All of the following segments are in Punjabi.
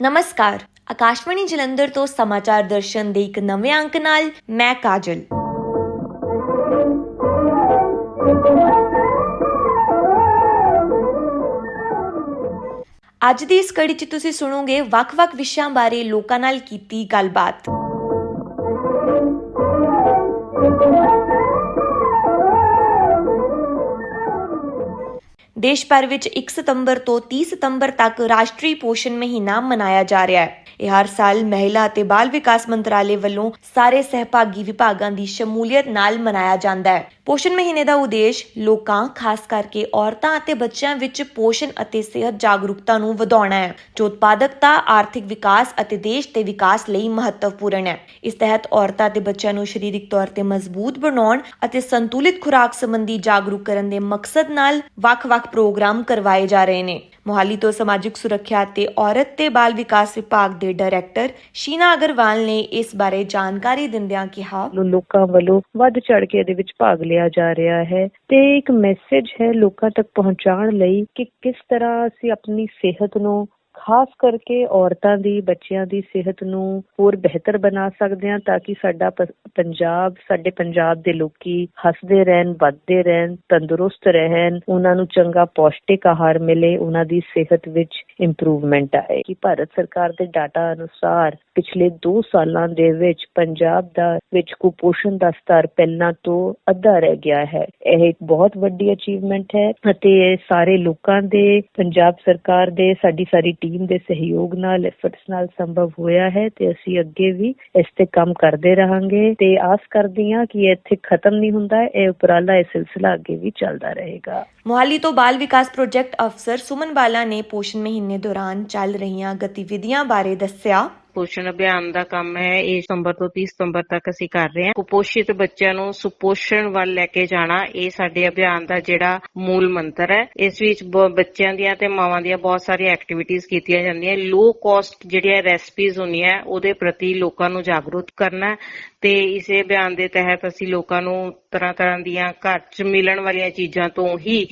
ਨਮਸਕਾਰ ਆਕਾਸ਼ਵਾਣੀ ਜਲੰਧਰ ਤੋਂ ਸਮਾਚਾਰ ਦਰਸ਼ਨ ਦੇ ਇੱਕ ਨਵੇਂ ਅੰਕ ਨਾਲ ਮੈਂ ਕਾਜਲ ਅੱਜ ਦੀ ਇਸ ਕੜੀ 'ਚ ਤੁਸੀਂ ਸੁਣੋਗੇ ਵੱਖ-ਵੱਖ ਵਿਸ਼ਿਆਂ ਬਾਰੇ ਲੋਕਾਂ ਨਾਲ ਕੀਤੀ ਗੱਲਬਾਤ ਦੇਸ਼ ਭਰ ਵਿੱਚ 1 ਸਤੰਬਰ ਤੋਂ 30 ਸਤੰਬਰ ਤੱਕ ਰਾਸ਼ਟਰੀ ਪੋਸ਼ਣ ਮਹੀਨਾ ਮਨਾਇਆ ਜਾ ਰਿਹਾ ਹੈ। ਇਹ ਹਰ ਸਾਲ ਮਹਿਲਾ ਅਤੇ ਬਾਲ ਵਿਕਾਸ ਮੰਤਰਾਲੇ ਵੱਲੋਂ ਸਾਰੇ ਸਹਿਭਾਗੀ ਵਿਭਾਗਾਂ ਦੀ ਸ਼ਮੂਲੀਅਤ ਨਾਲ ਮਨਾਇਆ ਜਾਂਦਾ ਹੈ। ਪੋਸ਼ਣ ਮਹੀਨੇ ਦਾ ਉਦੇਸ਼ ਲੋਕਾਂ, ਖਾਸ ਕਰਕੇ ਔਰਤਾਂ ਅਤੇ ਬੱਚਿਆਂ ਵਿੱਚ ਪੋਸ਼ਣ ਅਤੇ ਸਿਹਤ ਜਾਗਰੂਕਤਾ ਨੂੰ ਵਧਾਉਣਾ ਹੈ। ਜੋ ਉਤਪਾਦਕਤਾ, ਆਰਥਿਕ ਵਿਕਾਸ ਅਤੇ ਦੇਸ਼ ਦੇ ਵਿਕਾਸ ਲਈ ਮਹੱਤਵਪੂਰਨ ਹੈ। ਇਸ ਤਹਿਤ ਔਰਤਾਂ ਅਤੇ ਬੱਚਿਆਂ ਨੂੰ ਸਰੀਰਕ ਤੌਰ ਤੇ ਮਜ਼ਬੂਤ ਬਣਾਉਣ ਅਤੇ ਸੰਤੁਲਿਤ ਖੁਰਾਕ ਸੰਬੰਧੀ ਜਾਗਰੂਕ ਕਰਨ ਦੇ ਮਕਸਦ ਨਾਲ ਵੱਖ-ਵੱਖ ਪ੍ਰੋਗਰਾਮ ਕਰਵਾਏ ਜਾ ਰਹੇ ਨੇ। ਮੋਹਾਲੀ ਤੋਂ ਸਮਾਜਿਕ ਸੁਰੱਖਿਆ ਅਤੇ ਔਰਤ ਤੇ ਬਾਲ ਵਿਕਾਸ ਵਿਭਾਗ ਦੇ ਡਾਇਰੈਕਟਰ ਸ਼ੀਨਾ ਅਗਰਵਾਲ ਨੇ ਇਸ ਬਾਰੇ ਜਾਣਕਾਰੀ ਦਿੰਦਿਆਂ ਕਿਹਾ ਲੋਕਾਂ ਵੱਲੋਂ ਵੱਧ ਚੜ ਕੇ ਇਹਦੇ ਵਿੱਚ ਭਾਗ ਲਿਆ ਜਾ ਰਿਹਾ ਹੈ ਤੇ ਇੱਕ ਮੈਸੇਜ ਹੈ ਲੋਕਾਂ ਤੱਕ ਪਹੁੰਚਾਉਣ ਲਈ ਕਿ ਕਿਸ ਤਰ੍ਹਾਂ ਅਸੀਂ ਆਪਣੀ ਸਿਹਤ ਨੂੰ, ਖਾਸ ਕਰਕੇ ਔਰਤਾਂ ਦੀ, ਬੱਚਿਆਂ ਦੀ ਸਿਹਤ ਨੂੰ ਹੋਰ ਬਿਹਤਰ ਬਣਾ ਸਕਦੇ ਹਾਂ ਤਾਂ ਕਿ ਸਾਡਾ ਪੰਜਾਬ, ਸਾਡੇ ਪੰਜਾਬ ਦੇ ਲੋਕੀ ਹੱਸਦੇ ਰਹਿਣ, ਵੱਧਦੇ ਰਹਿਣ, ਤੰਦਰੁਸਤ ਰਹਿਣ, ਉਹਨਾਂ ਨੂੰ ਚੰਗਾ ਪੌਸ਼ਟਿਕ ਆਹਾਰ ਮਿਲੇ, ਉਹਨਾਂ ਦੀ ਸਿਹਤ ਵਿੱਚ ਇੰਪਰੂਵਮੈਂਟ ਆਏ। ਕਿ ਭਾਰਤ ਸਰਕਾਰ ਦੇ ਡਾਟਾ ਅਨੁਸਾਰ ਪਿਛਲੇ 2 ਸਾਲਾਂ ਦੇ ਵਿੱਚ ਪੰਜਾਬ ਦਾ ਵਿੱਚ ਕੁਪੋਸ਼ਣ ਦਾ ਸਤਰ ਪਹਿਲਾਂ ਤੋਂ ਅੱਧਾ ਰਹਿ ਗਿਆ ਹੈ। ਇਹ ਇੱਕ ਬਹੁਤ ਵੱਡੀ ਅਚੀਵਮੈਂਟ ਹੈ ਅਤੇ ਇਹ ਸਾਰੇ ਲੋਕਾਂ ਦੇ, ਪੰਜਾਬ ਸਰਕਾਰ ਦੇ, ਸਾਡੀ ਸਾਰੀ ਟੀਮ ਦੇ ਸਹਿਯੋਗ ਨਾਲ ਐਫਰਟਸ ਨਾਲ ਸੰਭਵ ਹੋਇਆ ਹੈ ਤੇ ਅਸੀਂ ਅੱਗੇ ਵੀ ਇਸ ਤੇ ਕੰਮ ਕਰਦੇ ਰਹਾਂਗੇ ਤੇ ਆਸ ਕਰਦੀ ਹਾਂ ਕਿ ਇਹ ਇੱਥੇ ਖਤਮ ਨਹੀਂ ਹੁੰਦਾ, ਇਹ ਉਪਰਾਲਾ ਇਹ ਸਿਲਸਿਲਾ ਅੱਗੇ ਵੀ ਚੱਲਦਾ ਰਹੇਗਾ। ਮੋਹਾਲੀ ਤੋਂ ਬਾਲ ਵਿਕਾਸ ਪ੍ਰੋਜੈਕਟ ਅਫਸਰ ਸੁਮਨ ਬਾਲਾ ਨੇ ਪੋਸ਼ਣ ਮਹੀਨੇ ਦੌਰਾਨ ਚੱਲ ਰਹੀਆਂ ਗਤੀਵਿਧੀਆਂ ਬਾਰੇ ਦੱਸਿਆ। ਪੋਸ਼ਣ ਅਭਿਆਨ ਦਾ ਕੰਮ ਹੈ। ਇਹ ਸਤੰਬਰ ਤੋਂ 30 ਸਤੰਬਰ ਤੱਕ ਅਸੀਂ ਕਰ ਰਹੇ ਹਾਂ। ਕੁਪੋਸ਼ਿਤ ਬੱਚਿਆਂ ਨੂੰ ਸੁਪੋਸ਼ਣ ਵੱਲ ਲੈ ਕੇ ਜਾਣਾ, ਇਹ ਸਾਡੇ ਅਭਿਆਨ ਦਾ ਜਿਹੜਾ ਮੂਲ ਮੰਤਰ ਹੈ। ਇਸ ਵਿੱਚ ਬੱਚਿਆਂ ਦੀਆਂ ਤੇ ਮਾਵਾਂ ਦੀਆਂ ਬਹੁਤ ਸਾਰੀਆਂ ਐਕਟੀਵਿਟੀਜ਼ ਕੀਤੀਆਂ ਜਾਂਦੀਆਂ ਲੋ ਕਾਸਟ ਜਿਹੜੀਆਂ ਰੈਸਪੀਜ਼ ਹੁੰਦੀਆਂ, ਉਹਦੇ ਪ੍ਰਤੀ ਲੋਕਾਂ ਨੂੰ ਜਾਗਰੂਕ ਕਰਨਾ ਤੇ ਇਸੇ ਅਭਿਆਨ ਦੇ ਤਹਿਤ ਅਸੀਂ ਲੋਕਾਂ ਨੂੰ ਤਰ੍ਹਾਂ ਤਰ੍ਹਾਂ ਦੀਆਂ ਘਰ 'ਚ ਮਿਲਣ ਵਾਲੀਆਂ ਚੀਜ਼ਾਂ ਤੋਂ ਹੀ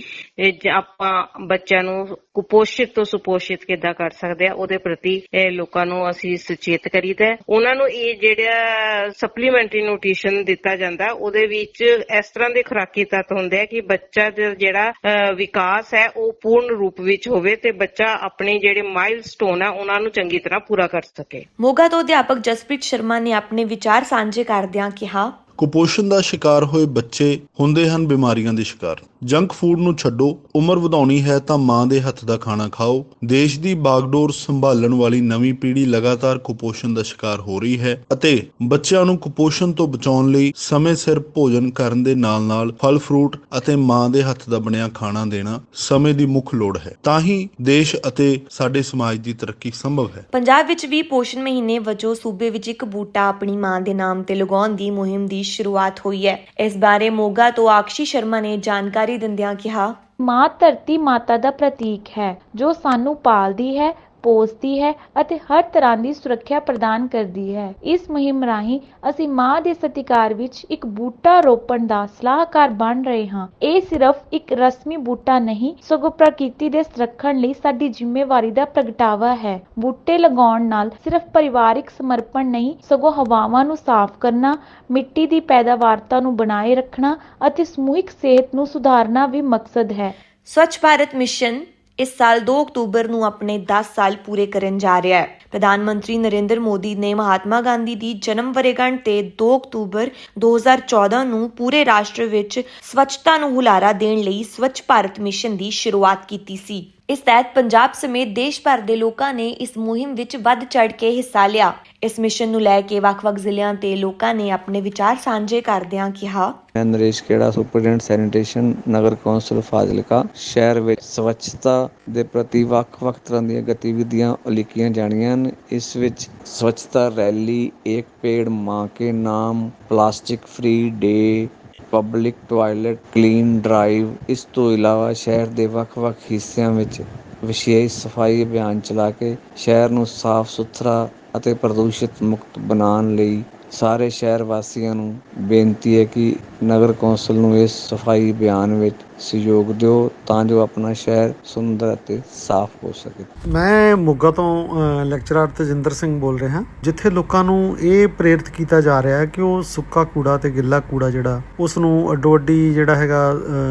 ਆਪਾਂ ਬੱਚਿਆਂ ਨੂੰ ਕੁਪੋਸ਼ਿਤ ਤੋਂ ਸੁਪੋਸ਼ਿਤ ਕਿੱਦਾਂ ਕਰ ਸਕਦੇ ਆ ਉਹਦੇ ਪ੍ਰਤੀ ਲੋਕਾਂ ਨੂੰ ਅਸੀਂ ਸੁਚੇਤ ਕਰੀਦਾ। ਉਹਨਾਂ ਨੂੰ ਇਹ ਜਿਹੜਾ ਸਪਲੀਮੈਂਟਰੀ ਨਿਊਟ੍ਰੀਸ਼ਨ ਦਿੱਤਾ ਜਾਂਦਾ ਉਹਦੇ ਵਿੱਚ ਇਸ ਤਰ੍ਹਾਂ ਦੇ ਖੁਰਾਕੀ ਤੱਤ ਹੁੰਦੇ ਆ ਕਿ ਬੱਚਾ ਦਾ ਜਿਹੜਾ ਵਿਕਾਸ ਹੈ ਉਹ ਪੂਰਨ ਰੂਪ ਵਿੱਚ ਹੋਵੇ ਤੇ ਬੱਚਾ ਆਪਣੇ ਜਿਹੜੇ ਮਾਈਲਸਟੋਨ ਹੈ ਉਹਨਾਂ ਨੂੰ ਚੰਗੀ ਤਰ੍ਹਾਂ ਪੂਰਾ ਕਰ ਸਕੇ ਮੋਗਾ ਤੋਂ ਅਧਿਆਪਕ ਜਸਪ੍ਰੀਤ ਸ਼ਰਮਾ ਨੇ ਆਪਣੇ ਵਿਚਾਰ ਸਾਂਝੇ ਕਰਦਿਆਂ ਕਿਹਾ ਕੁਪੋਸ਼ਣ ਦਾ ਸ਼ਿਕਾਰ ਹੋਏ ਬੱਚੇ ਹੁੰਦੇ ਹਨ ਬਿਮਾਰੀਆਂ ਦੇ ਸ਼ਿਕਾਰ ਜੰਕ ਫੂਡ ਨੂੰ ਛੱਡੋ, ਉਮਰ ਵਧਾਉਣੀ ਹੈ ਤਾਂ ਮਾਂ ਦੇ ਹੱਥ ਦਾ ਖਾਣਾ ਖਾਓ। ਦੇਸ਼ ਦੀ ਬਾਗਡੋਰ ਸੰਭਾਲਣ ਵਾਲੀ ਨਵੀਂ ਪੀੜ੍ਹੀ ਲਗਾਤਾਰ ਕੁਪੋਸ਼ਣ ਦਾ ਸ਼ਿਕਾਰ ਹੋ ਰਹੀ ਹੈ ਅਤੇ ਬੱਚਿਆਂ ਨੂੰ ਕੁਪੋਸ਼ਣ ਤੋਂ ਬਚਾਉਣ ਲਈ ਸਮੇਂ ਸਿਰ ਭੋਜਨ ਕਰਨ ਦੇ ਨਾਲ-ਨਾਲ ਫਲ, ਫਰੂਟ ਅਤੇ ਮਾਂ ਦੇ ਹੱਥ ਦਾ ਬਣਿਆ ਖਾਣਾ ਦੇਣਾ ਸਮੇਂ ਦੀ ਮੁੱਖ ਲੋੜ ਹੈ। ਤਾਂ ਹੀ ਦੇਸ਼ ਅਤੇ ਸਾਡੇ ਸਮਾਜ ਦੀ ਤਰੱਕੀ ਸੰਭਵ ਹੈ। ਪੰਜਾਬ ਵਿੱਚ ਵੀ ਪੋਸ਼ਣ ਮਹੀਨੇ ਵਜੋਂ ਸੂਬੇ ਵਿੱਚ ਇੱਕ ਬੂਟਾ ਆਪਣੀ ਮਾਂ ਦੇ ਨਾਮ ਤੇ ਲਗਾਉਣ ਦੀ ਮੁਹਿੰਮ ਦੀ ਸ਼ੁਰੂਆਤ ਹੋਈ ਹੈ। ਇਸ ਬਾਰੇ ਮੋਗਾ ਤੋਂ ਆਕਸ਼ੀ ਸ਼ਰਮਾ ਨੇ ਜਾਣਕਾਰੀ ਦਿੰਦਿਆਂ ਕਿਹਾ ਮਾਂ ਧਰਤੀ ਮਾਤਾ ਦਾ ਪ੍ਰਤੀਕ ਹੈ ਜੋ ਸਾਨੂੰ ਪਾਲਦੀ ਹੈ ਪੋਸਦੀ ਹੈ ਅਤੇ ਹਰ ਤਰ੍ਹਾਂ ਦੀ ਸੁਰੱਖਿਆ ਪ੍ਰਦਾਨ ਕਰਦੀ ਹੈ। ਇਸ ਮੁਹਿੰਮ ਰਾਹੀਂ ਅਸੀਂ ਮਾਂ ਦੇ ਸਤਿਕਾਰ ਵਿੱਚ ਇੱਕ ਬੂਟਾ ਰੋਪਣ ਦਾ ਸਲਾਹਕਾਰ ਬਣ ਰਹੇ ਹਾਂ। ਇਹ ਸਿਰਫ ਇੱਕ ਰਸਮੀ ਬੂਟਾ ਨਹੀਂ, ਸਗੋਂ ਪ੍ਰਕਿਰਤੀ ਦੇ ਸੰਰਖਣ ਲਈ ਸਾਡੀ ਜ਼ਿੰਮੇਵਾਰੀ ਦਾ ਪ੍ਰਗਟਾਵਾ ਹੈ। ਬੂਟੇ ਲਗਾਉਣ ਨਾਲ ਸਿਰਫ ਪਰਿਵਾਰਿਕ ਸਮਰਪਣ ਨਹੀਂ, ਸਗੋਂ ਹਵਾਵਾਂ ਨੂੰ ਸਾਫ਼ ਕਰਨਾ, ਮਿੱਟੀ ਦੀ ਪੈਦਾਵਾਰਤਾ ਨੂੰ ਬਣਾਏ ਰੱਖਣਾ ਅਤੇ ਸਮੂਹਿਕ ਸਿਹਤ ਨੂੰ ਸੁਧਾਰਨਾ ਵੀ ਮਕਸਦ ਹੈ। ਸਵੱਛ ਭਾਰਤ ਮਿਸ਼ਨ ਇਸ ਸਾਲ 2 ਅਕਤੂਬਰ ਨੂੰ ਆਪਣੇ 10 ਸਾਲ ਪੂਰੇ ਕਰਨ ਜਾ ਰਿਹਾ ਹੈ। ਪ੍ਰਧਾਨ ਮੰਤਰੀ ਨਰਿੰਦਰ ਮੋਦੀ ਨੇ ਮਹਾਤਮਾ ਗਾਂਧੀ ਦੀ ਜਨਮ ਵਰੇਗੰਢ ਤੇ 2 ਅਕਤੂਬਰ 2014 ਨੂੰ ਪੂਰੇ ਰਾਸ਼ਟਰ ਵਿੱਚ ਸਵੱਛਤਾ ਨੂੰ ਹੁਲਾਰਾ ਦੇਣ ਲਈ ਸਵੱਛ ਭਾਰਤ ਮਿਸ਼ਨ ਦੀ ਸ਼ੁਰੂਆਤ ਕੀਤੀ ਸੀ। ਇਸ ਤਹਿਤ ਪੰਜਾਬ ਸਮੇਤ ਦੇਸ਼ ਭਰ ਦੇ ਲੋਕਾਂ ਨੇ ਇਸ ਮੁਹਿੰਮ ਵਿੱਚ ਵੱਧ ਚੜ ਕੇ ਹਿੱਸਾ ਲਿਆ। ਇਸ ਮਿਸ਼ਨ ਨੂੰ ਲੈ ਕੇ ਵੱਖ-ਵੱਖ ਜ਼ਿਲ੍ਹਿਆਂ ਤੇ ਲੋਕਾਂ ਨੇ ਆਪਣੇ ਵਿਚਾਰ ਸਾਂਝੇ ਕਰਦਿਆਂ ਕਿਹਾ। ਮੈਂ ਨਰੇਸ਼ ਖੇੜਾ, ਸੁਪਰਡੈਂਟ ਸੈਨੀਟੇਸ਼ਨ, ਨਗਰ ਕੌਂਸਲ ਫਾਜ਼ਿਲਕਾ, ਸ਼ਹਿਰ ਵਿੱਚ ਸਵੱਛਤਾ ਦੇ ਪ੍ਰਤੀ ਵੱਖ-ਵੱਖ ਤਰ੍ਹਾਂ ਦੀਆਂ ਗਤੀਵਿਧੀਆਂ ਉਲੀਕੀਆਂ ਜਾਣੀਆਂ ਹਨ। ਇਸ ਵਿੱਚ ਸਵੱਛਤਾ ਰੈਲੀ ਇੱਕ ਪੇੜ, ਮਾਂ ਕੇ ਨਾਮ, plastic free day public toilet clean drive ਇਸ ਤੋਂ ਇਲਾਵਾ ਸ਼ਹਿਰ ਦੇ ਵੱਖ-ਵੱਖ ਹਿੱਸਿਆਂ ਵਿੱਚ ਵਿਸ਼ੇਸ਼ ਸਫ਼ਾਈ ਅਭਿਆਨ ਚਲਾ ਕੇ ਸ਼ਹਿਰ ਨੂੰ ਸਾਫ਼ ਸੁਥਰਾ ਅਤੇ ਪ੍ਰਦੂਸ਼ਿਤ ਮੁਕਤ ਬਣਾਉਣ ਲਈ ਸਾਰੇ ਸ਼ਹਿਰ ਵਾਸੀਆਂ ਨੂੰ ਬੇਨਤੀ ਹੈ ਕਿ ਨਗਰ ਕੌਂਸਲ ਨੂੰ ਇਸ ਸਫ਼ਾਈ ਅਭਿਆਨ ਵਿੱਚ ਸਹਿਯੋਗ ਦਿਓ ਤਾਂ ਜੋ ਆਪਣਾ ਸ਼ਹਿਰ ਸੁੰਦਰ ਅਤੇ ਸਾਫ਼ ਹੋ ਸਕੇ। ਮੈਂ ਮੋਗਾ ਤੋਂ ਲੈਕਚਰਰ ਤਜਿੰਦਰ ਸਿੰਘ ਬੋਲ ਰਿਹਾ। ਜਿੱਥੇ ਲੋਕਾਂ ਨੂੰ ਇਹ ਪ੍ਰੇਰਿਤ ਕੀਤਾ ਜਾ ਰਿਹਾ ਹੈ ਕਿ ਉਹ ਸੁੱਕਾ ਕੂੜਾ ਤੇ ਗਿੱਲਾ ਕੂੜਾ ਜਿਹੜਾ ਉਸ ਨੂੰ ਅੱਡੋ ਅੱਡੀ ਜਿਹੜਾ ਹੈਗਾ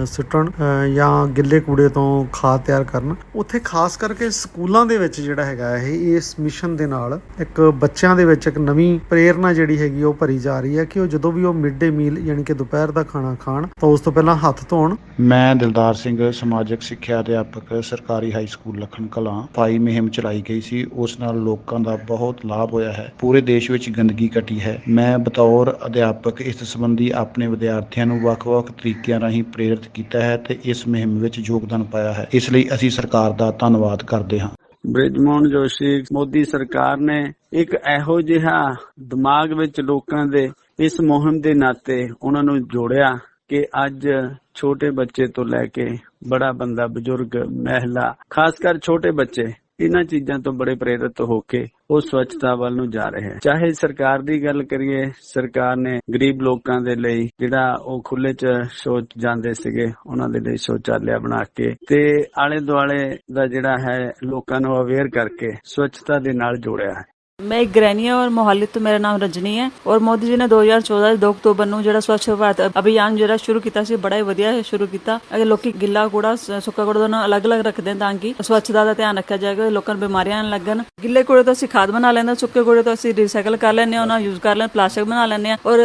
ਸੁੱਟਣ ਜਾਂ ਗਿੱਲੇ ਕੂੜੇ ਤੋਂ ਖਾਦ ਤਿਆਰ ਕਰਨ। ਉੱਥੇ ਖਾਸ ਕਰਕੇ ਸਕੂਲਾਂ ਦੇ ਵਿੱਚ ਜਿਹੜਾ ਹੈਗਾ ਇਹ ਇਸ ਮਿਸ਼ਨ ਦੇ ਨਾਲ ਇੱਕ ਬੱਚਿਆਂ ਦੇ ਵਿੱਚ ਇੱਕ ਨਵੀਂ ਪ੍ਰੇਰਨਾ ਜਿਹੜੀ ਹੈਗੀ ਉਹ ਭਰੀ ਜਾ ਰਹੀ ਹੈ ਕਿ ਉਹ ਜਦੋਂ ਵੀ ਉਹ ਮਿਡ ਡੇ ਮੀਲ ਯਾਨੀ ਕਿ ਦੁਪਹਿਰ ਦਾ ਖਾਣਾ ਖਾਣ ਤਾਂ ਉਸ ਤੋਂ ਪਹਿਲਾਂ ਹੱਥ ਧੋਣ। ਮੈਂ ਦਿਲਦਾਰ ਸਿੰਘ, ਸਮਾਜਿਕ ਸਿੱਖਿਆ ਅਧਿਆਪਕ, ਸਰਕਾਰੀ ਹਾਈ ਸਕੂਲ ਲਖਣ ਕਲਾਂ ਪਾਈ ਮੁਹਿੰਮ ਚਲਾਈ ਗਈ ਸੀ। ਉਸ ਨਾਲ ਲੋਕਾਂ ਦਾ ਬਹੁਤ ਲਾਭ ਹੋਇਆ ਹੈ। ਪੂਰੇ ਦੇਸ਼ ਵਿੱਚ ਗੰਦਗੀ ਘਟੀ ਹੈ। ਮੈਂ ਬਤੌਰ ਅਧਿਆਪਕ ਇਸ ਸੰਬੰਧੀ ਆਪਣੇ ਵਿਦਿਆਰਥੀਆਂ ਨੂੰ ਵੱਖ-ਵੱਖ ਤਰੀਕਿਆਂ ਰਾਹੀਂ ਪ੍ਰੇਰਿਤ ਕੀਤਾ ਹੈ ਤੇ ਇਸ ਮੁਹਿੰਮ ਵਿੱਚ ਯੋਗਦਾਨ ਪਾਇਆ ਹੈ। ਇਸ ਲਈ ਅਸੀਂ ਸਰਕਾਰ ਦਾ ਧੰਨਵਾਦ ਕਰਦੇ ਹਾਂ। ਬ੍ਰਿਜਮੋਹਨ ਜੋਸ਼ੀ, ਮੋਦੀ ਸਰਕਾਰ ਨੇ ਇੱਕ ਇਹੋ ਜਿਹਾ ਦਿਮਾਗ ਵਿੱਚ ਲੋਕਾਂ ਦੇ ਇਸ ਮੁਹਿੰਮ ਦੇ ਨਾਤੇ ਉਹਨਾਂ ਨੂੰ ਜੋੜਿਆ। ਕਿ ਅੱਜ ਛੋਟੇ ਬੱਚੇ ਤੋਂ ਲੈ ਕੇ ਬੜਾ ਬੰਦਾ, ਬਜ਼ੁਰਗ, ਮਹਿਲਾ, ਖਾਸ ਕਰ ਛੋਟੇ ਬੱਚੇ, ਇਹਨਾਂ ਚੀਜ਼ਾਂ ਤੋਂ ਬੜੇ ਪ੍ਰੇਰਿਤ ਹੋ ਕੇ ਉਹ ਸਵੱਛਤਾ ਵੱਲ ਨੂੰ ਜਾ ਰਹੇ ਹੈ। ਚਾਹੇ ਸਰਕਾਰ ਦੀ ਗੱਲ ਕਰੀਏ, ਸਰਕਾਰ ਨੇ ਗਰੀਬ ਲੋਕਾਂ ਦੇ ਲਈ ਜਿਹੜਾ ਉਹ ਖੁੱਲੇ ਚ ਸ਼ੌਚ ਜਾਂਦੇ ਸੀਗੇ, ਉਹਨਾਂ ਦੇ ਲਈ ਸ਼ੌਚਾਲਿਆ ਬਣਾ ਕੇ ਤੇ ਆਲੇ ਦੁਆਲੇ ਦਾ ਜਿਹੜਾ ਹੈ, ਲੋਕਾਂ ਨੂੰ ਅਵੇਅਰ ਕਰਕੇ ਸਵੱਛਤਾ ਦੇ ਨਾਲ ਜੋੜਿਆ ਹੈ। ਮੈਂ ਇੱਕ ਗ੍ਰਹਿਣੀ ਹਾਂ ਔਰ ਮੋਹਾਲੀ ਤੋਂ ਮੇਰਾ ਨਾਮ ਰਜਨੀ ਹੈ ਔਰ ਮੋਦੀ ਜੀ ਨੇ 2014 ਦੇ 2 ਅਕਤੂਬਰ ਨੂੰ ਜਿਹੜਾ ਸਵੱਛ ਭਾਰਤ ਅਭਿਆਨ ਜਿਹੜਾ ਸ਼ੁਰੂ ਕੀਤਾ ਸੀ, ਬੜਾ ਹੀ ਵਧੀਆ ਸ਼ੁਰੂ ਕੀਤਾ। ਅਗਰ ਲੋਕੀ ਗਿੱਲਾ ਕੂੜਾ ਸੁੱਕਾ ਕੂੜਾ ਦੋਨੋਂ ਅਲੱਗ-ਅਲੱਗ ਰੱਖਦੇ ਤਾਂ ਕਿ ਸਵੱਛਤਾ ਦਾ ਧਿਆਨ ਰੱਖਿਆ ਜਾਏਗਾ ਲੋਕਾਂ ਨੂੰ ਬਿਮਾਰੀਆਂ ਨਾ ਲੱਗਣ। ਗਿੱਲੇ ਕੂੜੇ ਤੋਂ ਅਸੀਂ ਖਾਦ ਬਣਾ ਲੈਂਦੇ ਹਾਂ, ਸੁੱਕੇ ਕੂੜੇ ਤੋਂ ਅਸੀਂ ਰੀਸਾਈਕਲ ਕਰ ਲੈਂਦੇ ਹਾਂ, ਉਹਨਾਂ ਯੂਜ਼ ਕਰ ਲੈਂਦੇ ਪਲਾਸਟਿਕ ਬਣਾ ਲੈਂਦੇ ਹਾਂ। ਔਰ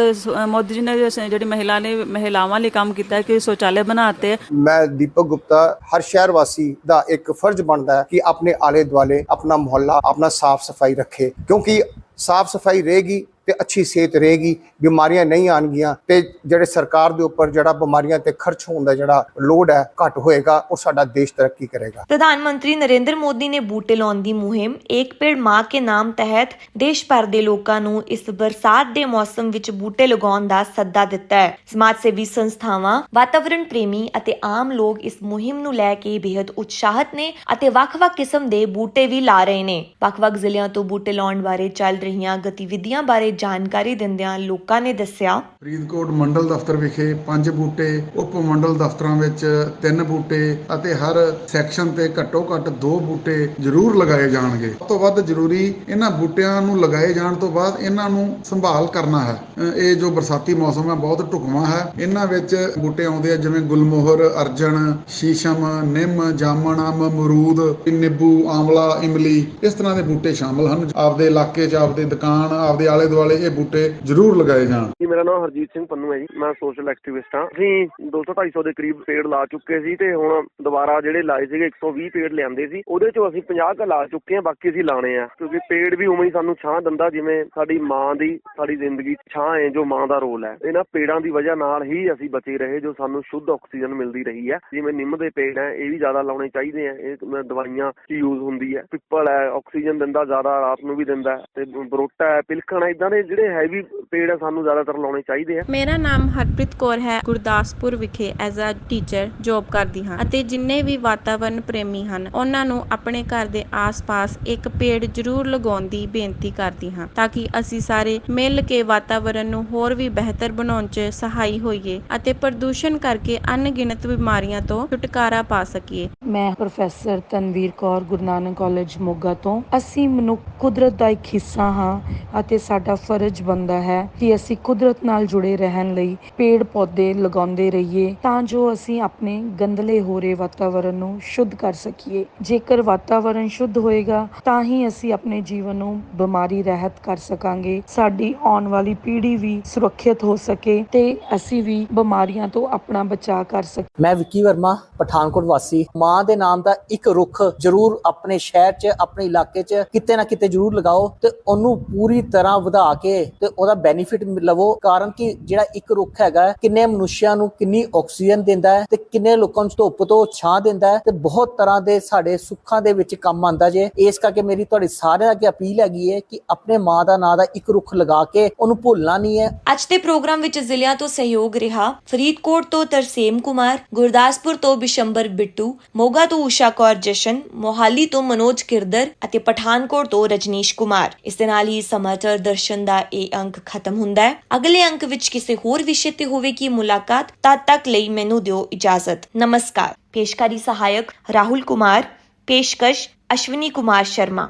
ਮੋਦੀ ਜੀ ਨੇ ਜਿਹੜੀ ਮਹਿਲਾ ਨੇ, ਮਹਿਲਾਵਾਂ ਲਈ ਕੰਮ ਕੀਤਾ ਹੈ ਕਿ ਸ਼ੌਚਾਲय ਬਣਾਤੇ। ਮੈਂ ਦੀਪਕ ਗੁਪਤਾ, ਹਰ ਸ਼ਹਿਰ ਵਾਸੀ ਦਾ ਇੱਕ ਫਰਜ਼ ਬਣਦਾ ਹੈ ਕਿ ਆਪਣੇ ਆਲੇ ਦੁਆਲੇ ਆਪਣਾ ਮੁਹੱਲਾ, ਆਪਣਾ ਸਾਫ਼ ਸਫ਼ਾਈ ਰੱਖੇ। ਕਿਉਂਕਿ ਸਾਫ਼ ਸਫ਼ਾਈ ਰਹੇਗੀ ਤੇ ਅੱਛੀ ਸਿਹਤ ਰਹੇਗੀ, ਬਿਮਾਰੀਆਂ ਨਹੀਂ ਆਣਗੀਆਂ ਤੇ ਜਿਹੜੇ ਸਰਕਾਰ ਦੇ ਉੱਪਰ ਜਿਹੜਾ ਬਿਮਾਰੀਆਂ ਤੇ ਖਰਚ ਹੋਣ ਦਾ ਜਿਹੜਾ ਲੋਡ ਹੈ, ਘਟ ਹੋਏਗਾ ਔਰ ਸਾਡਾ ਦੇਸ਼ ਤਰੱਕੀ ਕਰੇਗਾ। ਪ੍ਰਧਾਨ ਮੰਤਰੀ ਨਰਿੰਦਰ ਮੋਦੀ ਨੇ ਬੂਟੇ ਲਾਉਣ ਦੀ ਮੁਹਿੰਮ ਇੱਕ ਪੇੜ ਮਾਂ ਕੇ ਨਾਮ ਤਹਿਤ ਦੇਸ਼ ਭਰ ਦੇ ਲੋਕਾਂ ਨੂੰ ਇਸ ਬਰਸਾਤ ਦੇ ਮੌਸਮ ਵਿੱਚ ਬੂਟੇ ਲਗਾਉਣ ਦਾ ਸੱਦਾ ਦਿੱਤਾ ਹੈ। ਸਮਾਜ ਸੇਵੀ ਸੰਸਥਾਵਾਂ, ਵਾਤਾਵਰਣ ਪ੍ਰੇਮੀ ਅਤੇ ਆਮ ਲੋਕ ਇਸ ਮੁਹਿੰਮ ਨੂੰ ਲੈ ਕੇ ਬੇहद ਉਤਸ਼ਾਹਤ ਨੇ ਅਤੇ ਵੱਖ-ਵੱਖ ਕਿਸਮ ਦੇ ਬੂਟੇ ਵੀ ਲਾ ਰਹੇ ਨੇ। ਵੱਖ-ਵੱਖ ਜ਼ਿਲ੍ਹਿਆਂ ਤੋਂ ਬੂਟੇ ਲਾਉਣ ਬਾਰੇ ਚੱਲ ਰਹੀਆਂ ਗਤੀਵਿਧੀਆਂ ਬਾਰੇ ਜਾਣਕਾਰੀ ਦਿੰਦਿਆਂ ਲੋਕਾਂ ਨੇ ਦੱਸਿਆ। ਫਰੀਦਕੋਟ ਮੰਡਲ ਦਫ਼ਤਰ ਵਿਖੇ ਪੰਜ ਬੂਟੇ, ਉਪ ਮੰਡਲ ਦਫ਼ਤਰਾਂ ਵਿੱਚ ਤਿੰਨ ਬੂਟੇ ਅਤੇ ਹਰ ਸੈਕਸ਼ਨ ਤੇ ਘੱਟੋ ਘੱਟ ਦੋ ਬੂਟੇ ਜ਼ਰੂਰ ਲਗਾਏ ਜਾਣਗੇ। ਸਭ ਤੋਂ ਵੱਧ ਜ਼ਰੂਰੀ ਇਹਨਾਂ ਬੂਟਿਆਂ ਨੂੰ ਲਗਾਏ ਜਾਣ ਤੋਂ ਬਾਅਦ ਇਹਨਾਂ ਨੂੰ ਸੰਭਾਲ ਕਰਨਾ ਹੈ। ਇਹ ਜੋ ਬਰਸਾਤੀ ਮੌਸਮ ਹੈ, ਬਹੁਤ ਢੁਕਵਾਂ ਹੈ। ਇਹਨਾਂ ਵਿੱਚ ਬੂਟੇ ਆਉਂਦੇ ਆ, ਜਿਵੇਂ ਗੁਲਮੋਹਰ, ਅਰਜਨ, ਸ਼ੀਸ਼ਮ, ਨਿੰਮ, ਜਾਮਣ, ਅੰਬ, ਅਮਰੂਦ, ਨਿੰਬੂ ਆਮਲਾ ਇਮਲੀ, ਇਸ ਤਰ੍ਹਾਂ ਦੇ ਬੂਟੇ ਸ਼ਾਮਲ ਹਨ। ਆਪਦੇ ਇਲਾਕੇ 'ਚ, ਆਪਦੇ ਦੁਕਾਨ, ਆਪਦੇ ਆਲੇ ਦੁਆਲੇ ਇਹ ਬੂਟੇ ਜ਼ਰੂਰ ਲਗਾਏ ਜਾਣ। ਜੀ, ਮੇਰਾ ਨਾਮ ਹਰਜੀਤ ਸਿੰਘ ਪੰਨੂ ਹੈ ਜੀ, ਮੈਂ ਸੋਸ਼ਲ ਐਕਟਿਵਿਸਟ ਹਾਂ। ਅਸੀਂ 200 250 ਦੇ ਕਰੀਬ ਪੇੜ ਲਾ ਚੁੱਕੇ ਸੀ ਤੇ ਹੁਣ ਦੁਬਾਰਾ ਜਿਹੜੇ ਲਾਏ ਸੀਗੇ 120 ਪੇੜ ਲਿਆਂਦੇ ਸੀ, ਉਹਦੇ ਚੋਂ ਅਸੀਂ 50 ਕ ਲਾ ਚੁੱਕੇ ਹਾਂ, ਬਾਕੀ ਅਸੀਂ ਲਾਣੇ ਆ। ਕਿਉਂਕਿ ਪੇੜ ਵੀ ਉਵੇਂ ਹੀ ਸਾਨੂੰ ਛਾਂ ਦਿੰਦਾ, ਜਿਵੇਂ ਸਾਡੀ ਮਾਂ ਦੀ, ਸਾਡੀ ਜ਼ਿੰਦਗੀ ਛਾਂ ਹੈ, ਜੋ ਮਾਂ ਦਾ ਰੋਲ ਹੈ। ਇਹਨਾਂ ਪੇੜਾਂ ਦੀ ਵਜ੍ਹਾ ਨਾਲ ਹੀ ਅਸੀਂ ਬਚੇ ਰਹੇ, ਜੋ ਸਾਨੂੰ ਸ਼ੁੱਧ ਆਕਸੀਜਨ ਮਿਲਦੀ ਰਹੀ ਹੈ। ਜਿਵੇਂ ਨਿੰਮ ਦੇ ਪੇੜ ਹੈ, ਇਹ ਵੀ ਜ਼ਿਆਦਾ ਲਾਉਣੇ ਚਾਹੀਦੇ ਆ। ਇਹ ਦਵਾਈਆਂ 'ਚ ਯੂਜ਼ ਹੁੰਦੀ ਹੈ। ਪਿੱਪਲ ਹੈ, ਆਕਸੀਜਨ ਦਿੰਦਾ, ਜ਼ਿਆਦਾ ਰਾਤ ਨੂੰ ਵੀ ਦਿੰਦਾ ਤੇ ਬਰੋਟਾ ਹੈ, ਪਿਲਖਣ ਹੈ ਇਦਾਂ ਦੇ ਜਿਹੜੇ ਹੈਵੀ ਪੇੜ ਆ ਸਾਨੂੰ ਜ਼ਿਆਦਾਤਰ ਲਾਉਣੇ ਚਾਹੀਦੇ ਆ। ਮੇਰਾ ਨਾਮ ਹਰਪ੍ਰੀਤ ਕੌਰ ਹੈ ਗੁਰਦਾਸਪੁਰ ਵਿਖੇ ਐਜ਼ ਅ ਟੀਚਰ ਜੌਬ ਕਰਦੀ ਹਾਂ। ਅਤੇ ਜਿੰਨੇ ਵੀ ਵਾਤਾਵਰਣ ਪ੍ਰੇਮੀ ਹਨ ਉਹਨਾਂ ਨੂੰ ਆਪਣੇ ਘਰ ਦੇ ਆਸ-ਪਾਸ ਇੱਕ ਪੇੜ ਜ਼ਰੂਰ ਲਗਾਉਣ ਦੀ ਬੇਨਤੀ ਕਰਦੀ ਹਾਂ ਤਾਂ ਕਿ ਅਸੀਂ ਸਾਰੇ ਮਿਲ ਕੇ ਵਾਤਾਵਰਣ ਨੂੰ ਹੋਰ ਵੀ ਬਿਹਤਰ ਬਣਾਉਣ 'ਚ ਸਹਾਈ ਹੋਈਏ ਅਤੇ ਪ੍ਰਦੂਸ਼ਣ ਕਰਕੇ ਅਣਗਿਣਤ ਬਿਮਾਰੀਆਂ ਤੋਂ ਛੁਟਕਾਰਾ ਪਾ ਸਕੀਏ। ਮੈਂ ਪ੍ਰੋਫੈਸਰ ਤਨਵੀਰ ਕੌਰ ਗੁਰੂ ਨਾਨਕ ਕਾਲਜ ਮੋਗਾ ਤੋਂ। ਅਸੀਂ ਮਨੁੱਖ ਕੁਦਰਤ ਦਾ ਇੱਕ ਹਿੱਸਾ ਹਾਂ ਅਤੇ ਸਾਡਾ ਫਰਜ਼ ਬਣਦਾ ਹੈ ਕਿ ਅਸੀਂ ਕੁਦਰਤ ਨਾਲ ਜੁੜੇ ਰਹਿਣ ਲਈ ਪੇੜ ਪੌਦੇ ਲਗਾਉਂਦੇ ਰਹੀਏ ਤਾਂ ਜੋ ਅਸੀਂ ਆਪਣੇ ਗੰਦਲੇ ਹੋ ਰਹੇ ਵਾਤਾਵਰਣ ਨੂੰ ਸ਼ੁੱਧ ਕਰ ਸਕੀਏ। ਜੇਕਰ ਵਾਤਾਵਰਣ ਸ਼ੁੱਧ ਹੋਏਗਾ, ਤਾਂ ਹੀ ਅਸੀਂ ਆਪਣੇ ਜੀਵਨ ਨੂੰ ਬਿਮਾਰੀ ਰਹਿਤ ਕਰ ਸਕਾਂਗੇ। ਸਾਡੀ ਆਉਣ ਵਾਲੀ ਪੀੜ੍ਹੀ ਵੀ ਸੁਰੱਖਿਅਤ ਹੋ ਸਕੇ ਤੇ ਅਸੀਂ ਵੀ ਬਿਮਾਰੀਆਂ ਤੋਂ ਆਪਣਾ ਬਚਾਅ ਕਰ ਸਕੀਏ ਮੈਂ ਵਿੱਕੀ ਵਰਮਾ, ਪਠਾਨਕੋਟ ਵਾਸੀ। ਮਾਂ ਦੇ ਨਾਮ ਦਾ ਇੱਕ ਰੁੱਖ ਜ਼ਰੂਰ ਆਪਣੇ ਸ਼ਹਿਰ 'ਚ, ਆਪਣੇ ਇਲਾਕੇ 'ਚ ਕਿਤੇ ਨਾ ਕਿਤੇ ਜ਼ਰੂਰ ਲਗਾਓ ਤੇ ਉਹਨੂੰ ਪੂਰੀ ਤਰ੍ਹਾਂ ਵਧਾ ਕੇ ਤੇ ਉਹਦਾ ਬੈਨੀਫਿਟ ਲਵੋ। ਕਾਰਨ ਕਿ ਜਿਹੜਾ ਇੱਕ ਰੁੱਖ ਹੈਗਾ, ਕਿੰਨੇ ਮਨੁੱਖਿਆਂ ਨੂੰ ਕਿੰਨੀ ਆਕਸੀਜਨ ਦਿੰਦਾ ਹੈ ਤੇ ਕਿੰਨੇ ਲੋਕਾਂ ਨੂੰ ਧੁੱਪ ਤੋਂ ਛਾਂ ਦਿੰਦਾ ਹੈ ਤੇ ਬਹੁਤ ਤਰ੍ਹਾਂ ਦੇ ਸਾਡੇ ਸੁੱਖਾਂ ਦੇ ਵਿੱਚ ਕੰਮ ਆਉਂਦਾ ਜੇ। ਇਸ ਕਰਕੇ ਮੇਰੀ ਤੁਹਾਡੇ ਸਾਰਿਆਂ ਅੱਗੇ ਅਪੀਲ ਹੈਗੀ ਹੈ ਕਿ ਆਪਣੇ ਮਾਂ ਦਾ ਨਾਂ ਦਾ ਇੱਕ ਰੁੱਖ ਲਗਾ ਕੇ ਉਹਨੂੰ ਭੁੱਲਣਾ ਨਹੀਂ ਹੈ। ਅੱਜ ਦੇ ਪ੍ਰੋਗਰਾਮ ਵਿੱਚ ਜ਼ਿਲ੍ਹਿਆਂ ਤੋਂ ਸਹਿਯੋਗ ਰਿਹਾ ਫਰੀਦਕੋਟ ਤੋਂ ਤਰਸੇਮ ਕੁਮਾਰ, ਗੁਰਦਾਸਪੁਰ ਤੋਂ ਬਿਸ਼ੰਬਰ ਬਿੱਟੂ, ਮੋਗਾ ਤੋਂ ਊਸ਼ਾ ਕੌਰ ਜਸ਼ਨ, ਮੋਹਾਲੀ ਤੋਂ ਮਨੋਜ ਕਿਰਦਰ ਅਤੇ ਪਠਾਨਕੋਟ ਤੋਂ ਰਜਨੀਸ਼ ਕੁਮਾਰ। ਇਸ ਦੇ ਨਾਲ ਹੀ ਸਮਾਚਾਰ ਦਰਸ਼ਨ ਪੋਸ਼ਣ ਦਾ ਇਹ ਅੰਕ ਖਤਮ ਹੁੰਦਾ ਹੈ। ਅਗਲੇ ਅੰਕ ਵਿੱਚ ਕਿਸੇ ਹੋਰ ਵਿਸ਼ੇ ਤੇ ਹੋਵੇਗੀ ਮੁਲਾਕਾਤ, ਤਦ ਤੱਕ ਲਈ ਮੈਨੂੰ ਦਿਓ ਇਜਾਜ਼ਤ। ਨਮਸਕਾਰ। ਪੇਸ਼ਕਾਰੀ ਸਹਾਇਕ ਰਾਹੁਲ ਕੁਮਾਰ, ਪੇਸ਼ਕਸ਼ ਅਸ਼ਵਨੀ ਕੁਮਾਰ ਸ਼ਰਮਾ।